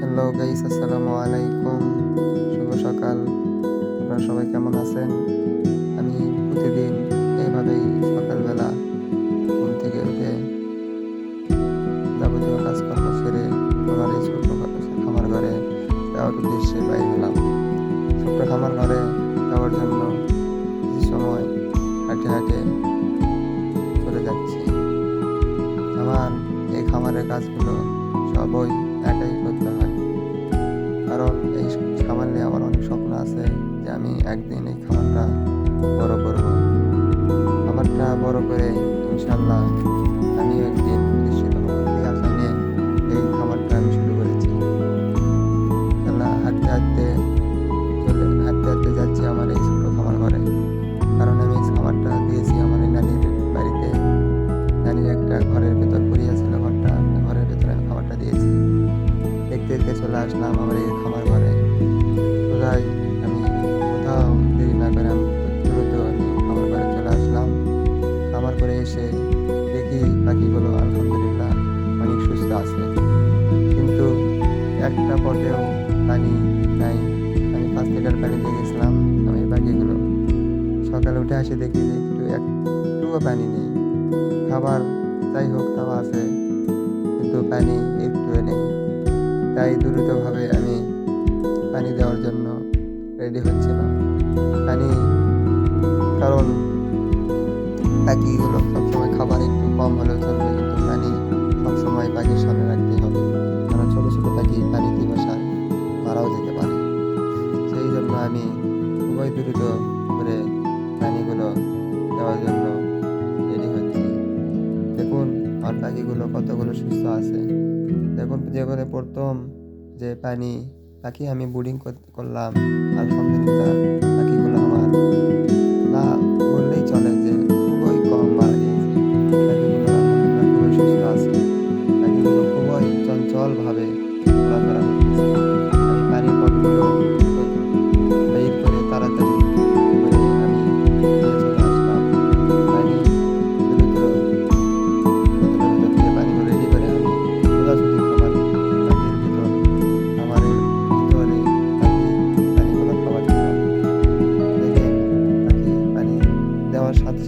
Hello guys আসসালামু আলাইকুম শুভ সকাল আপনারা সবাই কেমন আছেন? আমি প্রতিদিন এইভাবেই সকালবেলা ঘুম থেকে উঠে যাবতীয় কাজকর্ম সেরে আমার এই ছোট্ট খামার ঘরে যাওয়ার উদ্দেশ্যে বাইরে হলাম। ছোট্ট খামার ঘরে যাওয়ার জন্য কিছু সময় হাঁটে হাঁটে চলে যাচ্ছি। আমার এই খামারের কাজগুলো সবই একাই করতে হয়। কারণ এই খামার নিয়ে আমার অনেক স্বপ্ন আছে যে আমি একদিন এই খামারটা বড় করব। খামারটা বড় করে ইনশাল্লাহ আমি একদিন হব এই আমি শুরু করেছি। হাঁটতে হাঁটতে হাঁটতে যাচ্ছি আমার এই ছোট ঘরে। কারণ আমি দিয়েছি আমার এই নানির বাড়িতে। একটা ঘরের চলে আসলাম আমার এই খামার ঘরে। কোথায় আমি কোথাও দেরি না করে আমি দ্রুত আমি খামার ঘরে চলে আসলাম। খামার করে এসে দেখি পাখিগুলো আলহামদুলিল্লাহ অনেক সুস্থ আছে। কিন্তু একটা পটেও পানি নাই। আমি পাঁচ লিটার পানি দিয়ে গেছিলাম, আমি পাখিগুলো সকালে উঠে আসে দেখি যে একটু একটুও পানি নেই। খাবার যাই হোক খাওয়া আছে, কিন্তু পানি একটু নেই। তাই দ্রুতভাবে আমি পানি দেওয়ার জন্য রেডি হচ্ছিলাম পানি, কারণ পাখিগুলো সবসময় খাবার একটু কম হলেও চলবে, কিন্তু পানি সবসময় পাখির সামনে রাখতে হবে। কারণ ছোটো ছোটো পাখি পানিতে বসায় মারাও যেতে পারে। সেই জন্য আমি খুবই দ্রুত করে পানিগুলো দেওয়ার জন্য রেডি হচ্ছি। দেখুন, আমার পাখিগুলো কতগুলো সুস্থ আছে। দেখুন করে প্রথম যে পানি পাখি আমি বোর্ডিং করলাম। আলহামদুলিল্লাহ পাখিগুলো আমার।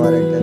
খাবার দেওয়ার একটা